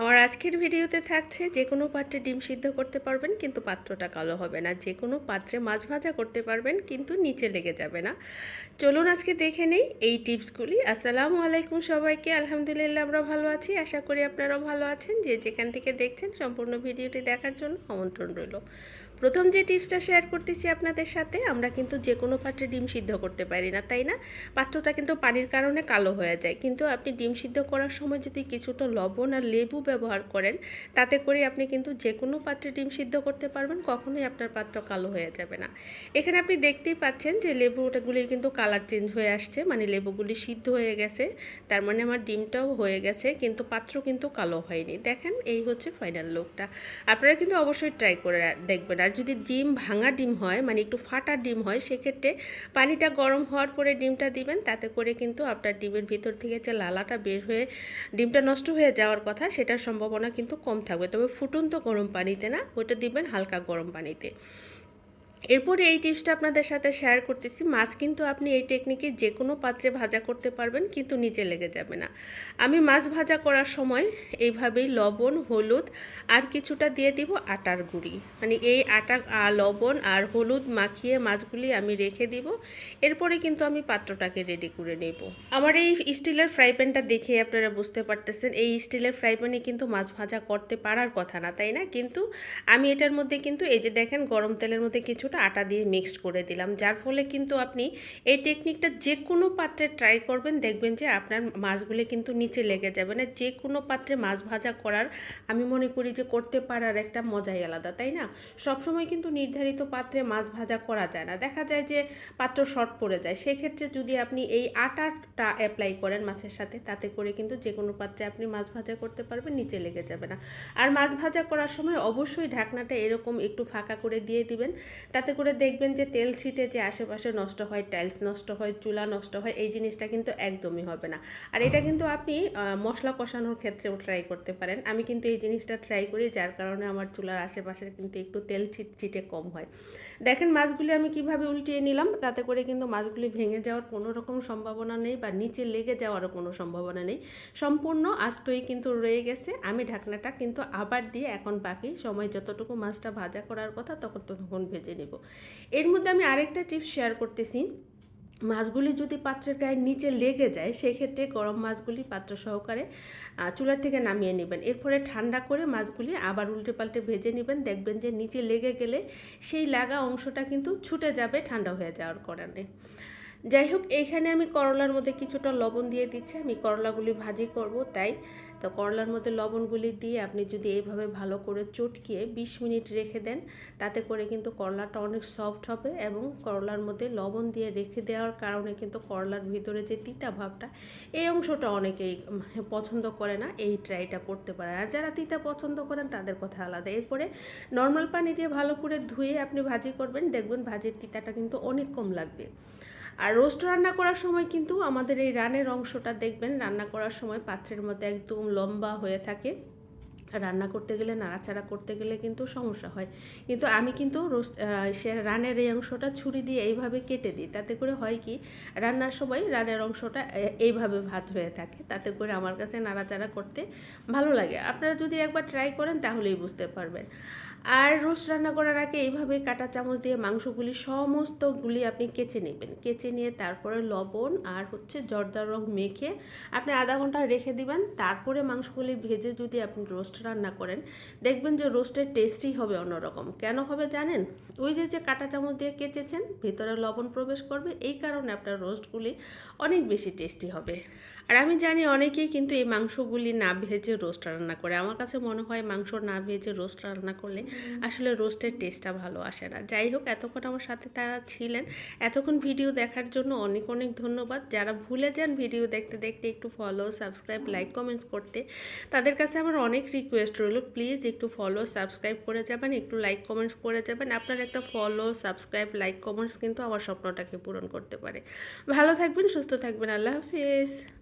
আমার আজকের ভিডিওতে থাকছে যে কোনো পাত্রে ডিম সিদ্ধ করতে পারবেন, কিন্তু পাত্রটা কালো হবে না। যে কোনো পাত্রে মাছ ভাজা করতে পারবেন, কিন্তু নিচে লেগে যাবে না। চলুন আজকে দেখে নেই এই টিপসগুলি। আসসালামু আলাইকুম সবাইকে। আলহামদুলিল্লাহ আমরা ভালো আছি। আশা করি আপনারাও ভালো আছেন। যে যেখান থেকে দেখছেন সম্পূর্ণ ভিডিওটি দেখার জন্য আমন্ত্রণ রইল। প্রথম যে টিপসটা শেয়ার করতেছি আপনাদের সাথে, আমরা কিন্তু যে কোনো পাত্রে ডিম সিদ্ধ করতে পারি না, তাই না? পাত্রটা কিন্তু পানির কারণে কালো হয়ে যায়। কিন্তু আপনি ডিম সিদ্ধ করার সময় যদি কিছুটা লবণ আর লেবু ব্যবহার করেন, তাতে করে আপনি কিন্তু যে কোনো পাত্রে ডিম সিদ্ধ করতে পারবেন, কখনোই আপনার পাত্র কালো হয়ে যাবে না। এখানে আপনি দেখতেই পাচ্ছেন যে লেবুটাগুলির কিন্তু কালার চেঞ্জ হয়ে আসছে মানে লেবুগুলি সিদ্ধ হয়ে গেছে, তার মানে আমার ডিমটাও হয়ে গেছে, কিন্তু পাত্র কিন্তু কালো হয়নি। দেখেন, এই হচ্ছে ফাইনাল লুকটা আপনারা কিন্তু অবশ্যই ট্রাই করে দেখবেন। আর যদি ডিম ভাঙা ডিম হয় মানে একটু ফাটা ডিম হয়, সেক্ষেত্রে পানিটা গরম হওয়ার পরে ডিমটা দিবেন, তাতে করে কিন্তু আপনার ডিমের ভিতর থেকে যে লালাটা বের হয়ে ডিমটা নষ্ট হয়ে যাওয়ার কথা সেটার সম্ভাবনা কিন্তু কম থাকবে। তবে ফুটন্ত গরম পানিতে না ওইটা দিবেন হালকা গরম পানিতে। এরপরে এই টিপসটা আপনাদের সাথে শেয়ার করতেছি। মাছ কিন্তু আপনি এই টেকনিকে যে কোনো পাত্রে ভাজা করতে পারবেন, কিন্তু নিচে লেগে যাবে না। আমি মাছ ভাজা করার সময় এইভাবেই লবণ, হলুদ আর কিছুটা দিয়ে দিব আটার গুঁড়ি। মানে এই আটা লবণ আর হলুদ মাখিয়ে মাছগুলি আমি রেখে দিব। এরপরে কিন্তু আমি পাত্রটাকে রেডি করে নেব। আমার এই স্টিলের ফ্রাই প্যানটা দেখে আপনারা বুঝতে পারতেছেন, এই স্টিলের ফ্রাই প্যানে কিন্তু মাছ ভাজা করতে পারার কথা না, তাই না? কিন্তু আমি এটার মধ্যে কিন্তু এই যে দেখেন গরম তেলের মধ্যে কিছু কিছুটা আটা দিয়ে মিক্সড করে দিলাম। যার ফলে কিন্তু আপনি এই টেকনিকটা যে কোনো পাত্রে ট্রাই করবেন, দেখবেন যে আপনার মাছগুলি কিন্তু নিচে লেগে যাবে না। যে কোনো পাত্রে মাছ ভাজা করার আমি মনে করি যে করতে পারার একটা মজাই আলাদা, তাই না? সবসময় কিন্তু নির্ধারিত পাত্রে মাছ ভাজা করা যায় না। দেখা যায় যে পাত্র শর্ট পড়ে যায়। সেক্ষেত্রে যদি আপনি এই আটাটা অ্যাপ্লাই করেন মাছের সাথে, তাতে করে কিন্তু যে কোনো পাত্রে আপনি মাছ ভাজা করতে পারবেন, নিচে লেগে যাবে না। আর মাছ ভাজা করার সময় অবশ্যই ঢাকনাটা এরকম একটু ফাঁকা করে দিয়ে দিবেন। তাতে করে দেখবেন যে তেল ছিটে যে আশেপাশে নষ্ট হয় টাইলস নষ্ট হয়, চুলা নষ্ট হয়, এই জিনিসটা কিন্তু একদমই হবে না। আর এটা কিন্তু আপনি মশলা কষানোর ক্ষেত্রেও ট্রাই করতে পারেন। আমি কিন্তু এই জিনিসটা ট্রাই করি, যার কারণে আমার চুলার আশেপাশে কিন্তু একটু তেল ছিট, ছিটে কম হয়। দেখেন মাছগুলি আমি কীভাবে উল্টিয়ে নিলাম, তাতে করে কিন্তু মাছগুলি ভেঙে যাওয়ার কোনো রকম সম্ভাবনা নেই বা নিচে লেগে যাওয়ারও কোনো সম্ভাবনা নেই। সম্পূর্ণ আস্তই কিন্তু রয়ে গেছে। আমি ঢাকনাটা কিন্তু আবার দিয়ে এখন বাকি সময় যতটুকু মাছটা ভাজা করার কথা, তখন তখন ভেজে নেব। এর মধ্যে আমি আরেকটা টিপস শেয়ার করতেছি। মাছগুলি যদি পাত্রের গায়ে নিচে লেগে যায়, সেক্ষেত্রে গরম মাছগুলি পাত্র সহকারে চুলার থেকে নামিয়ে নেবেন। এরপরে ঠান্ডা করে মাছগুলি আবার উল্টে পাল্টে ভেজে নেবেন। দেখবেন যে নিচে লেগে গেলে সেই লাগা অংশটা কিন্তু ছুটে যাবে, ঠান্ডা হয়ে যাওয়ার কারণে। যাই হোক এইখানে আমি করলার মধ্যে কিছুটা লবণ দিয়ে দিচ্ছি। আমি করলাগুলি ভাজি করব তাই। তো করলার মধ্যে লবণগুলি দিয়ে আপনি যদি এইভাবে ভালো করে চটকিয়ে ২০ মিনিট রেখে দেন, তাতে করে কিন্তু করলাটা অনেক সফট হবে এবং করলার মধ্যে লবণ দিয়ে রেখে দেওয়ার কারণে কিন্তু করলার ভিতরে যে তিতা ভাবটা, এই অংশটা অনেকেই পছন্দ করে না, এই ট্রাইটা করতে পারে। আর যারা তিতা পছন্দ করেন, তাদের কথা আলাদা। এরপরে নর্মাল পানি দিয়ে ভালো করে ধুয়ে আপনি ভাজি করবেন। দেখবেন ভাজির তিতাটা কিন্তু অনেক কম লাগবে। আর রোস্ট রান্না করার সময় কিন্তু আমাদের এই রানের অংশটা দেখবেন, রান্না করার সময় পাত্রের মধ্যে একদম লম্বা হয়ে থাকে। রান্না করতে গেলে, নাড়াচাড়া করতে গেলে কিন্তু সমস্যা হয়। কিন্তু আমি কিন্তু রোস্ট সে রানের এই অংশটা ছুরি দিয়ে এইভাবে কেটে দিই। তাতে করে হয় কি, রান্নার সময় রানের অংশটা এইভাবে ভাত হয়ে থাকে। তাতে করে আমার কাছে নাড়াচাড়া করতে ভালো লাগে। আপনারা যদি একবার ট্রাই করেন, তাহলেই বুঝতে পারবেন। আর রোস্ট রান্না করার আগে এইভাবে কাটা চামচ দিয়ে মাংসগুলি সমস্তগুলি আপনি কেচে নেবেন। কেচে নিয়ে তারপরে লবণ আর হচ্ছে জর্দার রং মেখে আপনি আধা ঘণ্টা রেখে দিবেন। তারপরে মাংসগুলি ভেজে যদি আপনি রোস্ট রান্না করেন, দেখবেন যে রোস্টের টেস্টই হবে অন্যরকম। কেন হবে জানেন? ওই যে যে কাটা চামচ দিয়ে কেচেছেন, ভিতরে লবণ প্রবেশ করবে, এই কারণে আপনার রোস্টগুলি অনেক বেশি টেস্টি হবে। আর আমি জানি অনেকেই কিন্তু এই মাংসগুলি না ভেজে রোস্ট রান্না করে। আমার কাছে মনে হয় মাংস না ভেজে রোস্ট রান্না করলে আসলে রোস্টের টেস্টটা ভালো আসে না। যাই হোক এতক্ষণ আমার সাথে তারা ছিলেন। এতক্ষণ ভিডিও দেখার জন্য অনেক অনেক ধন্যবাদ। যারা ভুলে যান ভিডিও দেখতে দেখতে একটু ফলো সাবস্ক্রাইব লাইক কমেন্টস করতে। তাদের কাছে আমার অনেক রিকোয়েস্ট রইল। প্লিজ একটু ফলো সাবস্ক্রাইব করে যাবেন একটু লাইক কমেন্টস করে যাবেন। আপনার একটা ফলো সাবস্ক্রাইব লাইক কমেন্টস কিন্তু আমার স্বপ্নটাকে পূরণ করতে পারে। ভালো থাকবেন সুস্থ থাকবেন। আল্লাহ হাফিজ।